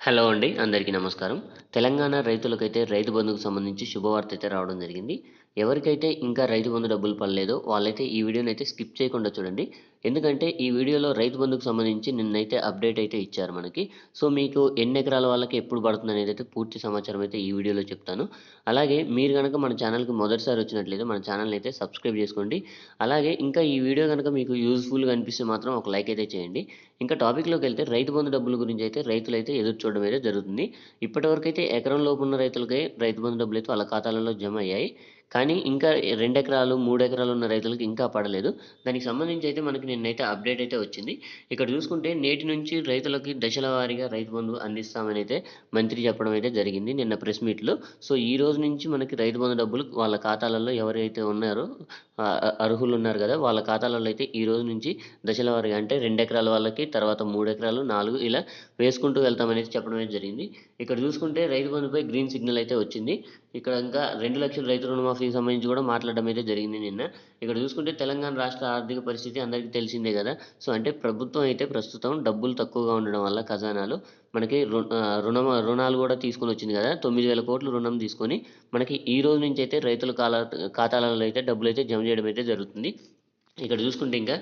Hello అండి అందరికీ నమస్కారం. తెలంగాణ రైతులకైతే రైతు బంధుకు సంబంధించి శుభవార్త అయితే రావడం జరిగింది. ఎవరికైతే ఇంకా రైతు బంధు డబ్బులు పడలేదో వాళ్ళైతే ఈ వీడియోని అయితే స్కిప్ చేయకుండా చూడండి. ఎందుకంటే ఈ వీడియోలో రైతు బంధుకు సంబంధించి నిన్నైతే అప్డేట్ అయితే ఇచ్చారు మనకి. సో మీకు ఎన్ని ఎకరాల వాళ్ళకి ఎప్పుడు పడుతుంది అనేది అయితే పూర్తి సమాచారం అయితే ఈ వీడియోలో చెప్తాను. అలాగే మీరు కనుక మన ఛానల్కి మొదటిసారి వచ్చినట్లయితే మన ఛానల్ని అయితే సబ్స్క్రైబ్ చేసుకోండి. అలాగే ఇంకా ఈ వీడియో కనుక మీకు యూజ్ఫుల్గా అనిపిస్తే మాత్రం ఒక లైక్ అయితే చేయండి. ఇంకా టాపిక్లోకి వెళ్తే రైతు బంధు డబ్బుల గురించి అయితే రైతులు అయితే ఎదురు చూడడం అయితే జరుగుతుంది. ఇప్పటివరకు అయితే ఎకరం లోపు ఉన్న రైతులకి రైతు బంధు డబ్బులు అయితే వాళ్ళ ఖాతాలలో జమ అయ్యాయి. కానీ ఇంకా రెండు ఎకరాలు మూడు ఎకరాలు ఉన్న రైతులకు ఇంకా పడలేదు. దానికి సంబంధించి అయితే మనకి నిన్నైతే అప్డేట్ అయితే వచ్చింది. ఇక్కడ చూసుకుంటే నేటి నుంచి రైతులకి దశల వారీగా రైతు బంధు అందిస్తామని అయితే మంత్రి చెప్పడం అయితే జరిగింది నిన్న ప్రెస్ మీట్లో. సో ఈ రోజు నుంచి మనకి రైతు బంధు డబ్బులు వాళ్ళ ఖాతాలలో ఎవరైతే ఉన్నారో అర్హులు ఉన్నారు కదా. వాళ్ళ ఖాతాలలో అయితే ఈ రోజు నుంచి దశల వారిగా అంటే రెండు ఎకరాల వాళ్ళకి తర్వాత మూడు ఎకరాలు నాలుగు ఇలా వేసుకుంటూ వెళ్తామనేది చెప్పడం అయితే జరిగింది. ఇక్కడ చూసుకుంటే రైతు బంధుపై గ్రీన్ సిగ్నల్ అయితే వచ్చింది. ఇక్కడ ఇంకా రెండు లక్షల రైతు రుణమాఫీకి సంబంధించి కూడా మాట్లాడడం అయితే జరిగింది నిన్న. ఇక్కడ చూసుకుంటే తెలంగాణ రాష్ట్ర ఆర్థిక పరిస్థితి అందరికీ తెలిసిందే కదా. సో అంటే ప్రభుత్వం అయితే ప్రస్తుతం డబ్బులు తక్కువగా ఉండడం వల్ల ఖజానాలు మనకి రు రుణ రుణాలు కూడా తీసుకొని వచ్చింది కదా. తొమ్మిది వేల కోట్లు రుణం తీసుకొని మనకి ఈ రోజు నుంచి అయితే రైతుల కాల ఖాతాలలో అయితే డబ్బులు అయితే జమ చేయడం అయితే జరుగుతుంది. ఇక్కడ చూసుకుంటే ఇంకా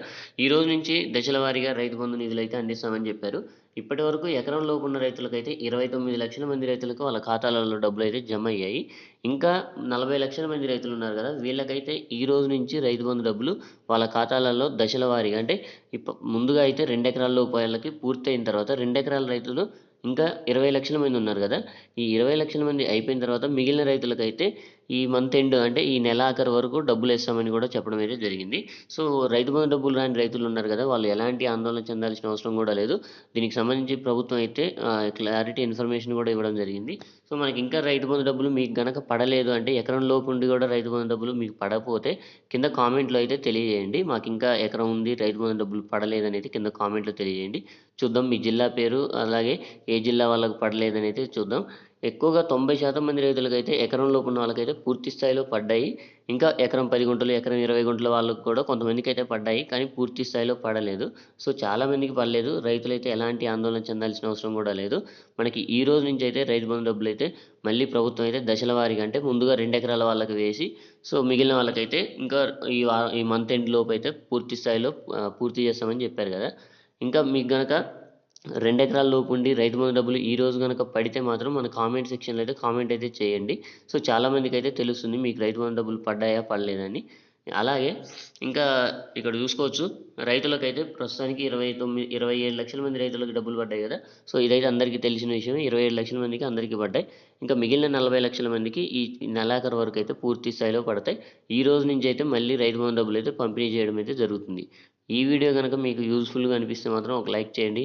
ఈ రోజు నుంచి దశల వారీగా రైతు బంధు నిధులు అయితే అందిస్తామని చెప్పారు. ఇప్పటి వరకు ఎకరం లోపు ఉన్న రైతులకైతే ఇరవై తొమ్మిది లక్షల మంది రైతులకు వాళ్ళ ఖాతాలలో డబ్బులు అయితే జమ అయ్యాయి. ఇంకా నలభై లక్షల మంది రైతులు ఉన్నారు కదా వీళ్ళకైతే ఈ రోజు నుంచి రైతు బంధు డబ్బులు వాళ్ళ ఖాతాలలో దశల వారీగా అంటే ఇప్ప ముందుగా అయితే రెండు ఎకరాల లోపు వాళ్ళకి పూర్తయిన తర్వాత రెండు ఎకరాల రైతులు ఇంకా ఇరవై లక్షల మంది ఉన్నారు కదా ఈ ఇరవై లక్షల మంది అయిపోయిన తర్వాత మిగిలిన రైతులకైతే ఈ మంత్ ఎండ్ అంటే ఈ నెలాఖరు వరకు డబ్బులు వేస్తామని కూడా చెప్పడం అయితే జరిగింది. సో రైతు బంధు డబ్బులు రాని రైతులు ఉన్నారు కదా వాళ్ళు ఎలాంటి ఆందోళన చెందాల్సిన అవసరం కూడా లేదు. దీనికి సంబంధించి ప్రభుత్వం అయితే క్లారిటీ ఇన్ఫర్మేషన్ కూడా ఇవ్వడం జరిగింది. సో మనకి ఇంకా రైతు బంధు డబ్బులు మీకు గనక పడలేదు అంటే ఎకరం లోపు ఉండి కూడా రైతు బంధు డబ్బులు మీకు పడకపోతే కింద కామెంట్లో అయితే తెలియజేయండి. మాకు ఇంకా ఎకరం ఉంది రైతు బంధు డబ్బులు పడలేదు అనేది కింద కామెంట్లో తెలియజేయండి. చూద్దాం మీ జిల్లా పేరు అలాగే ఏ జిల్లా వాళ్ళకు పడలేదని అయితే చూద్దాం. ఎక్కువగా తొంభై శాతం మంది రైతులకైతే ఎకరం లోపు ఉన్న వాళ్ళకైతే పూర్తి స్థాయిలో పడ్డాయి. ఇంకా ఎకరం పది గుంటలు ఎకరం ఇరవై గుంటల వాళ్ళకు కూడా కొంతమందికి అయితే పడ్డాయి. కానీ పూర్తి స్థాయిలో పడలేదు. సో చాలామందికి పడలేదు. రైతులైతే ఎలాంటి ఆందోళన చెందాల్సిన అవసరం కూడా లేదు. మనకి ఈ రోజు నుంచి అయితే రైతు బంధు డబ్బులు అయితే మళ్ళీ ప్రభుత్వం అయితే దశల వారీగా అంటే ముందుగా రెండు ఎకరాల వాళ్ళకి వేసి సో మిగిలిన వాళ్ళకైతే ఇంకా ఈ వా- ఈ మంత్ ఎండ్ లోపు అయితే పూర్తి స్థాయిలో పూర్తి చేస్తామని చెప్పారు కదా. ఇంకా మీకు గనక రెండు ఎకరాల లోపు ఉండి రైతు బంధు డబ్బులు ఈ రోజు కనుక పడితే మాత్రం మన కామెంట్ సెక్షన్లో అయితే కామెంట్ అయితే చేయండి. సో చాలా మందికి అయితే తెలుస్తుంది మీకు రైతు బంధు డబ్బులు పడ్డాయా పడలేదని. అలాగే ఇంకా ఇక్కడ చూసుకోవచ్చు రైతులకైతే ప్రస్తుతానికి ఇరవై తొమ్మిది ఇరవై ఏడు లక్షల మంది రైతులకు డబ్బులు పడ్డాయి కదా. సో ఇదైతే అందరికీ తెలిసిన విషయం ఇరవై ఏడు లక్షల మందికి అందరికీ పడ్డాయి. ఇంకా మిగిలిన నలభై లక్షల మందికి ఈ నెలాఖరు వరకు అయితే పూర్తి స్థాయిలో పడతాయి. ఈ రోజు నుంచి అయితే మళ్ళీ రైతు బంధు డబ్బులు అయితే పంపిణీ చేయడం అయితే జరుగుతుంది. ఈ వీడియో కనుక మీకు యూస్ఫుల్గా అనిపిస్తే మాత్రం ఒక లైక్ చేయండి.